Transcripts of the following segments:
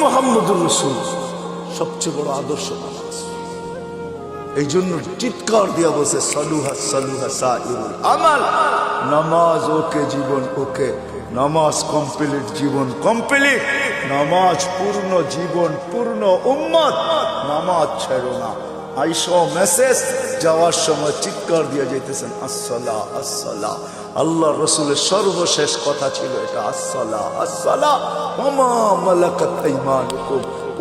মোহাম্মদুর রসুল, সবচেয়ে বড় আদর্শ এই জন্য চিৎকার দিয়া বসে সালুহা সালুহা সাইরুল আমাল। নামাজ ওকে, জীবন ওকে। নামাজ কমপ্লিট, জীবন কমপ্লিট। নামাজ পূর্ণ, জীবন পূর্ণ, উম্মত। নামাজ ছেড়ো না। আইসো মেসেজ যাওয়ার সময় চিৎকার দিয়ে যেতেছেন আসসালা আসসালা আল্লাহ রসুলের সর্বশেষ কথা ছিল এটা আসসালা আসসালা মামা মালাকাত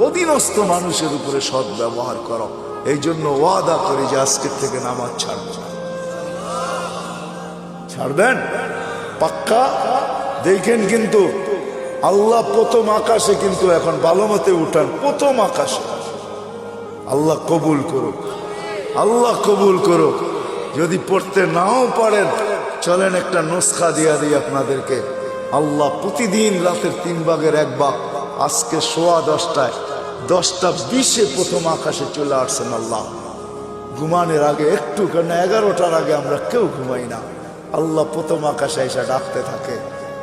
অধীনস্থ মানুষের উপরে সৎ ব্যবহার করো। এই জন্য ওয়াদা করি যে আজকের থেকে নামাজ ছাড়ব। ছাড়বেন? পাক্কা? দেখেন কিন্তু, আল্লাহ প্রথম আকাশে কিন্তু এখন ভালো মতে উঠান, প্রথম আকাশে। আল্লাহ কবুল করুক। আল্লাহ কবুল করুক। যদি পড়তে নাও পারেন, চলেন একটা নুসখা দিয়া দিই আপনাদেরকে। আল্লাহ প্রতিদিন রাতের তিন ভাগের এক ভাগ, আজকে সোয়া দশটায়, দশটা বিশে প্রথম আকাশে চলে আসছেন আল্লাহ। ঘুমানোর আগে একটু কেন এগারোটার আগে আমরা কেউ ঘুমাই না। আল্লাহ প্রথম আকাশে এসে ডাকতে থাকে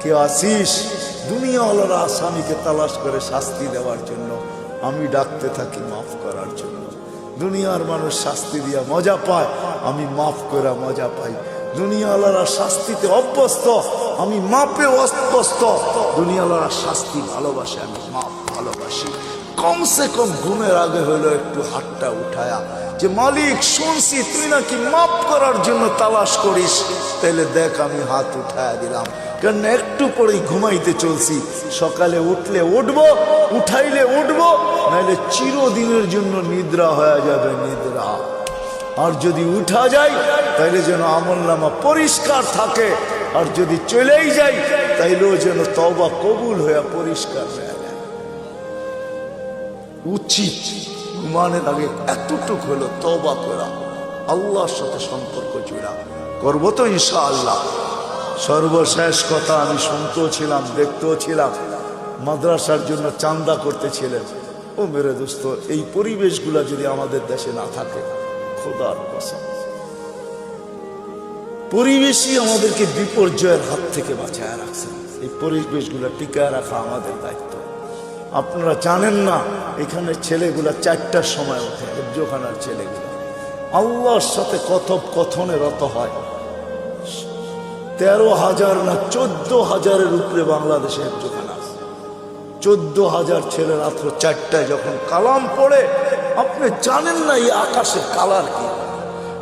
কেউ আসিস দুনিয়াওয়ালারা আসামিকে তালাশ করে শাস্তি দেওয়ার জন্য। আমি ডাকতে থাকি মাফ করার জন্য। দুনিয়ার মানুষ শাস্তি দিয়া মজা পায়, আমি মাফ করা মজা পাই। দুনিয়ালারা শাস্তিতে অভ্যস্ত, আমি মাপে অভ্যস্ত দুনিয়াওয়ালারা শাস্তি ভালোবাসে, আমি মাপ ভালোবাসি। কমসে কম ঘুমের আগে হলো একটু হাতটা উঠায়া। যে মালিক, শুনছি তুই নাকি মাপ করার জন্য তালাশ করিস তাহলে দেখ আমি হাত উঠায়া দিলাম। কেন একটু পরেই ঘুমাইতে চলছি। সকালে উঠলে উঠবো, উঠাইলে উঠবো নাহলে চিরদিনের জন্য নিদ্রা হয়ে যাবে নিদ্রা। আর যদি উঠা যায়, তাইলে যেন আমল নামা পরিষ্কার থাকে। আর যদি চলেই যাই তাইলেও যেন তবা কবুল হয়ে পরিষ্কার হয়ে উচিত ঘুমানের আগে এতটুক হলো তবা করা। আল্লাহর সাথে সম্পর্ক জুড়া। করব তো ইনশা আল্লাহ সর্বশেষ কথা আমি শুনতেও ছিলাম, দেখতেও ছিলাম। মাদ্রাসার জন্য চান্দা করতেছিলেন। ও মেরে দোস্ত, এই পরিবেশগুলা যদি আমাদের দেশে না থাকে, খোদার কসম। পরিবেশই আমাদেরকে বিপর্যয়ের হাত থেকে বাঁচায় রাখছে। এই পরিবেশগুলো টিকায় রাখা আমাদের দায়িত্ব। আপনারা জানেন না, এখানে ছেলেগুলা চারটার সময় ওঠে হেফজোখানার ছেলেগুলো। আল্লাহর সাথে কথোপকথনে রত হয়। তেরো হাজার না চোদ্দ হাজারের উপরে বাংলাদেশে হেফজোখানা আছে। চোদ্দ হাজার ছেলে রাত্র চারটায় যখন কালাম পড়ে, আপনি জানেন না এই আকাশের কালার কি?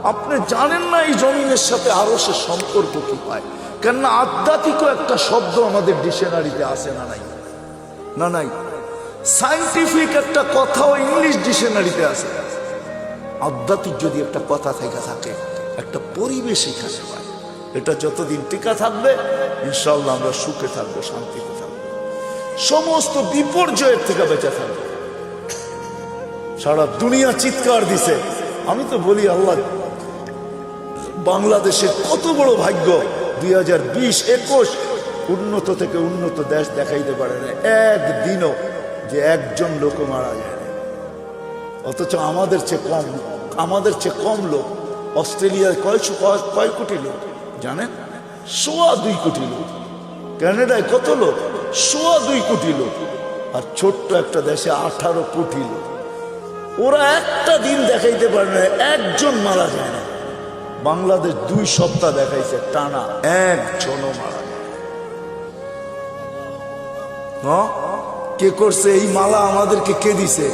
আপনি জানেন না এই জমিনের সাথে আরও সে সম্পর্ক কি পায়? কেননা আধ্যাত্মিক একটা শব্দ আমাদের ডিকশনারিতে আসে না নাই? না নাই? সাইন্টিফিক একটা কথাও ইংলিশ ডিকশনারিতে আছে। আধ্যাত্মিক যদি একটা কথা থেকে থাকে, একটা পরিবেশ এখানে এটা যতদিন টিকা থাকবে ইনশাল্লাহ আমরা সুখে থাকব, শান্তিতে থাকব। সমস্ত বিপর্যয়ের থেকে বেঁচে থাকব। সারা দুনিয়া চিৎকার দিছে। আমি তো বলি, আল্লাহ, বাংলাদেশের কত বড় ভাগ্য, দুই হাজার বিশ একুশ, উন্নত থেকে উন্নত দেশ দেখাইতে পারে না। একদিনও যে একজন লোক মারা যায় অথচ আমাদের চেয়ে কম, আমাদের চেয়ে কম লোক অস্ট্রেলিয়ায় কয়শো, কয়- কয় কোটি লোক। জানেন? সোয়া দুই কোটি লোক। কানাডায় কত লোক? সোয়া দুই কোটি লোক। আর ছোট্ট একটা দেশে আঠারো কোটি লোক। ওরা একটা দিন দেখাইতে পারে না, একজন মারা যায় না। বাংলাদেশ দুই সপ্তাহ দেখাইছে, টানা একজনও মারা যায়? কে করছে? এই মালা আমাদেরকে কে দিছে?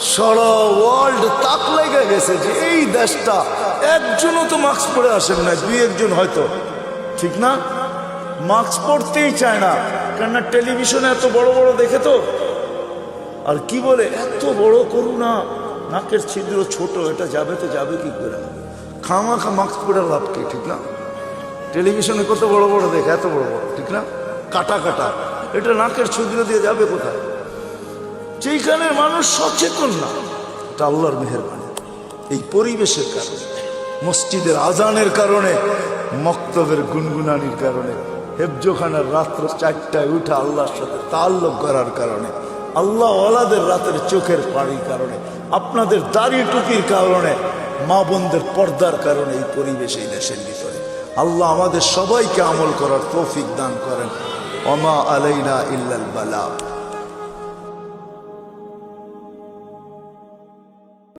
সারা ওয়ার্ল্ড তাক লেগে গেছে যে এই দেশটা একজনও তো মাস্ক পরে আসেন না দুই একজন হয়তো। ঠিক না? মাস্ক পরতেই চায় না কেননা টেলিভিশনে এত বড় বড় দেখে তো? আর কি বলে, এত বড় করুণা, নাকের ছিদ্র ছোট, এটা যাবে তো যাবে কি করে? খামা খা মাস্ক পরে লাভ কি, ঠিক না? টেলিভিশনে কত বড় বড় দেখে, এত বড় বড়, ঠিক না? কাটা কাটা, এটা নাকের ছিদ্র দিয়ে যাবে কোথায়? যেইখানে মানুষ সচেতন না, এটা আল্লাহর মেহরবানি। এই পরিবেশের কারণে, মসজিদের আজানের কারণে, মক্তবের গুনগুনানির কারণে, হেফজোখানার রাত্র চারটায় উঠে আল্লাহর সাথে তাল্লুক করার কারণে, আল্লাহ ওয়ালাদের রাতের চোখের পাড়ির কারণে, আপনাদের দাড়ি টুকির কারণে, মা বোনদের পর্দার কারণে এই পরিবেশ এই দেশের ভিতরে। আল্লাহ আমাদের সবাইকে আমল করার তৌফিক দান করেন। অমা আলাইনা ইল্লাল বালা।